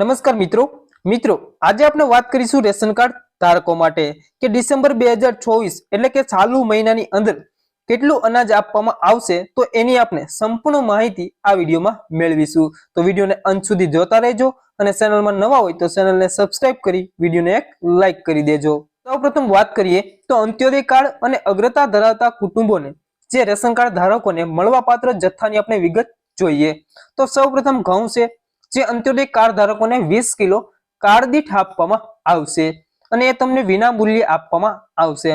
નમસ્કાર મિત્રો. મિત્રો, આજે આપણે વાત કરીશું રેશન કાર્ડ ધારકો માટે કે ડિસેમ્બર બે એટલે કે ચાલુ મહિનાની અંદર કેટલું અનાજ આપવામાં આવશે તો એની આપણે સંપૂર્ણ માહિતી આ વિડીયોમાં મેળવીશું. તો વિડીયોને અંત સુધી જોતા રહેજો અને ચેનલમાં નવા હોય તો ચેનલને સબસ્ક્રાઇબ કરી વિડીયોને એક લાઈક કરી દેજો. સૌપ્રથમ વાત કરીએ તો અંત્યોદય કાર્ડ અને અગ્રતા ધરાવતા કુટુંબોને જે રેશન કાર્ડ ધારકોને મળવાપાત્ર જથ્થાની આપણે વિગત જોઈએ. તો સૌપ્રથમ ઘઉં છે. જે અંત્યોદય કાર્ડ ધારકોને વીસ કિલો કાર્ડ દીઠ આપવામાં આવશે અને એ તમને વિના મૂલ્યે આપવામાં આવશે.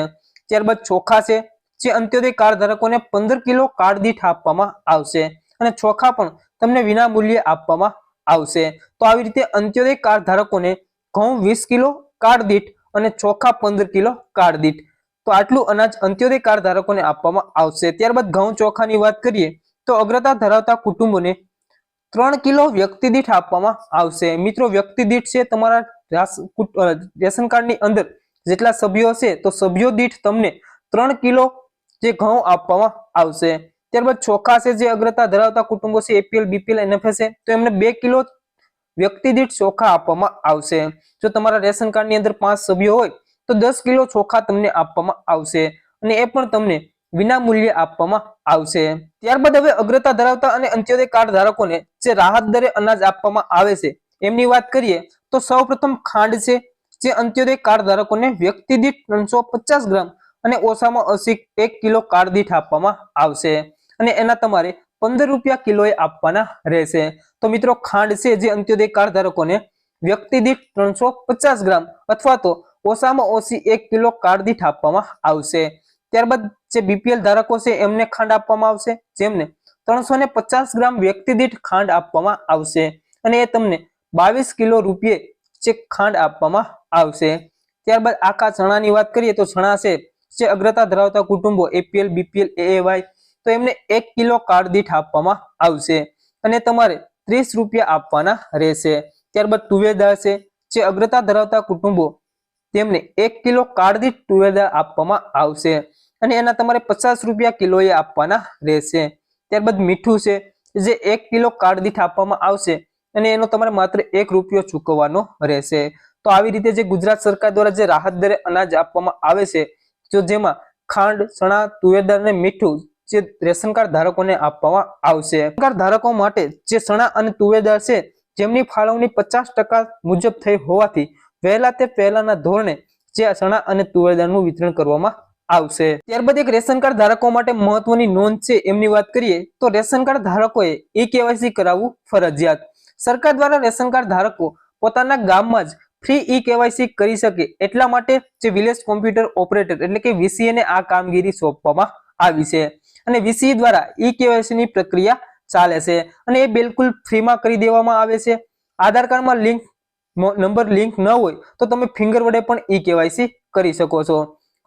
ત્યારબાદ ચોખા છે, જે અંત્યોદય કાર્ડ ધારકોને પંદર કિલો કાર્ડ દીઠ આપવામાં આવશે અને ચોખા પણ તમને વિના મૂલ્યે આપવામાં આવશે. તો આવી રીતે અંત્યોદય કાર્ડ ધારકોને ઘઉં વીસ કિલો કાર્ડ દીઠ અને ચોખા પંદર કિલો કાર્ડ દીઠ તો આટલું અનાજ અંત્યોદય કાર્ડ ધારકોને આપવામાં આવશે. ત્યારબાદ ઘઉં ચોખાની વાત કરીએ, તો અગ્રતા ધરાવતા કુટુંબોને ત્રણ કિલો વ્યક્તિ દીઠ આપવામાં આવશે. મિત્રો, વ્યક્તિ દીઠ છે તમારા રેશન કાર્ડની અંદર જેટલા સભ્યો છે તો સભ્યો દીઠ તમને ત્રણ કિલો જે ઘઉં આપવામાં આવશે. ત્યારબાદ ચોખા છે જે અગ્રતા ધરાવતા કુટુંબો છે, એપીએલ, બીપીએલ, એનએફએસ છે, તો એમને બે કિલો વ્યક્તિ દીઠ ચોખા આપવામાં આવશે. જો તમારા રેશન કાર્ડની અંદર પાંચ સભ્યો હોય તો દસ કિલો ચોખા તમને આપવામાં આવશે. અને એ પણ તમને વિના મૂલ્ય આપવામાં આવશે. ત્યારબાદ હવે અગ્રતા ધરાવતા અને અંત્યોદય કાર્ડ ધારકોને જે રાહત દરે અનાજ આપવામાં આવે છે, એમની વાત કરીએ તો સૌપ્રથમ ખાંડ છે, જે અંત્યોદય કાર્ડ ધારકોને વ્યક્તિ દીઠ ત્રણસો ગ્રામ અને ઓછામાં ઓછી એક કિલો કાર્ડ દીઠ આપવામાં આવશે. અને એના તમારે પંદર રૂપિયા કિલોએ આપવાના રહેશે. તો મિત્રો, ખાંડ છે જે અંત્યોદય કાર્ડ ધારકોને વ્યક્તિ દીઠ ત્રણસો ગ્રામ અથવા તો ઓછામાં ઓછી એક કિલો કાર્ડ દીઠ આપવામાં આવશે. ત્યારબાદ જે બીપીએલ ધારકો છે, એમને ખાંડ આપવામાં આવશે. જેમને ત્રણસો પચાસ ગ્રામ વ્યક્તિ દીઠ ખાંડ આપવામાં આવશે. અને એ તમને બાવીસ કિલો રૂપિયે જે ખાંડ આપવામાં આવશે. ત્યારબાદ આખા ચણાની વાત કરીએ તો ચણા છે, જે અગ્રતા ધરાવતા કુટુંબો એપીએલ બીપીએલ એએવાય તો એમને એક કિલો કાર્ડ દીઠ આપવામાં આવશે. અને તમારે ત્રીસ રૂપિયા આપવાના રહેશે. ત્યારબાદ તુવેદાર છે, જે અગ્રતા ધરાવતા કુટુંબો, તેમને એક કિલો કાર્ડ દીઠ તુવેદાર આપવામાં આવશે. અને એના તમારે પચાસ રૂપિયા કિલોએ આપવાના રહેશે. ત્યારબાદ મીઠું છે, જે એક કિલો કાર્ડ દીઠ આપવામાં આવશે અને એનો તમારે માત્ર એક રૂપિયો ચૂકવવાનો રહેશે. તો આવી રીતે જે ગુજરાત સરકાર દ્વારા જે રાહત દરે અનાજ આપવામાં આવે છે, જો જેમાં ખાંડ, ચણા તુવેરદાર અને મીઠું જે રેશન કાર્ડ ધારકોને આપવામાં આવશે. કાર્ડ ધારકો માટે જે ચણા અને તુવેરદાર છે, જેમની ફાળવણી પચાસ મુજબ થઈ હોવાથી વહેલા તે પહેલાના ધોરણે જે ચણા અને તુવેરદારનું વિતરણ કરવામાં આવશે. ત્યારબાદ એક રેશન કાર્ડ ધારકો માટે મહત્વની નોંધ છે, એમની વાત કરીએ તો રેશન કાર્ડ ધારકોએ ઈ કેવાયસી કરાવવું ફરજિયાત. સરકાર દ્વારા રેશન કાર્ડ ધારકો પોતાના ગામમાં જ ફ્રી ઈ કેવાયસી કરી શકે એટલા માટે જે વિલેજ કોમ્પ્યુટર ઓપરેટર એટલે કે VCA ને આ કામગીરી સોંપવામાં આવી છે. અને વીસીએ દ્વારા ઈ કેવાયસી ની પ્રક્રિયા ચાલે છે અને એ બિલકુલ ફ્રીમાં કરી દેવામાં આવે છે. આધાર કાર્ડમાં લિંક નંબર લિંક ન હોય તો તમે ફિંગર વડે પણ ઈ કેવાયસી કરી શકો છો.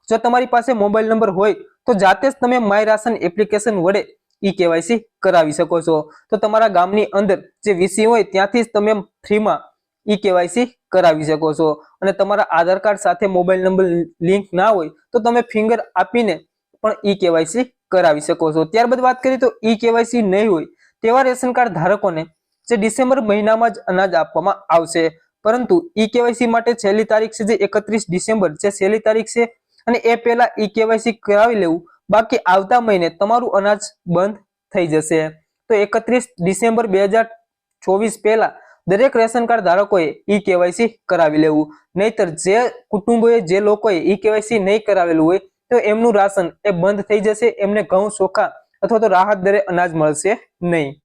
જો તમારી પાસે મોબાઈલ નંબર હોય, તો જાતે જ તમે માય રાશન એપ્લિકેશન વડે ઈ કેવાયસી કરાવી શકો છો. તો તમારા ગામની અંદર જે વીસી હોય, ત્યાંથી જ તમે ફ્રીમાં ઈ કેવાયસી કરાવી શકો છો. અને તમારા આધાર કાર્ડ સાથે મોબાઈલ નંબર લિંક ના હોય, તો તમે ફિંગર આપીને પણ ઈ કેવાયસી કરાવી શકો છો. ત્યારબાદ વાત કરીએ તો ઈ કેવાયસી નહીં હોય, તેવા રેશન કાર્ડ ધારકોને જે ડિસેમ્બર મહિનામાં જ અનાજ આપવામાં આવશે. પરંતુ ઈ કેવાયસી માટે છેલ્લી તારીખ છે જે એકત્રીસ ડિસેમ્બર, જે છેલ્લી તારીખ છે અને એ પહેલા ઈ કેવાયસી કરાવી લેવું. બાકી આવતા મહિને તમારું અનાજ બંધ થઈ જશે. તો એકત્રીસ ડિસેમ્બર બે હજાર ચોવીસ પહેલા દરેક રેશન કાર્ડ ધારકોએ ઈ કેવાયસી કરાવી લેવું. નહીતર જે કુટુંબોએ જે લોકોએ ઈ કેવાયસી નહીં કરાવેલું હોય, તો એમનું રાશન એ બંધ થઈ જશે, એમને ઘઉં ચોખા અથવા તો રાહત દરે અનાજ મળશે નહીં.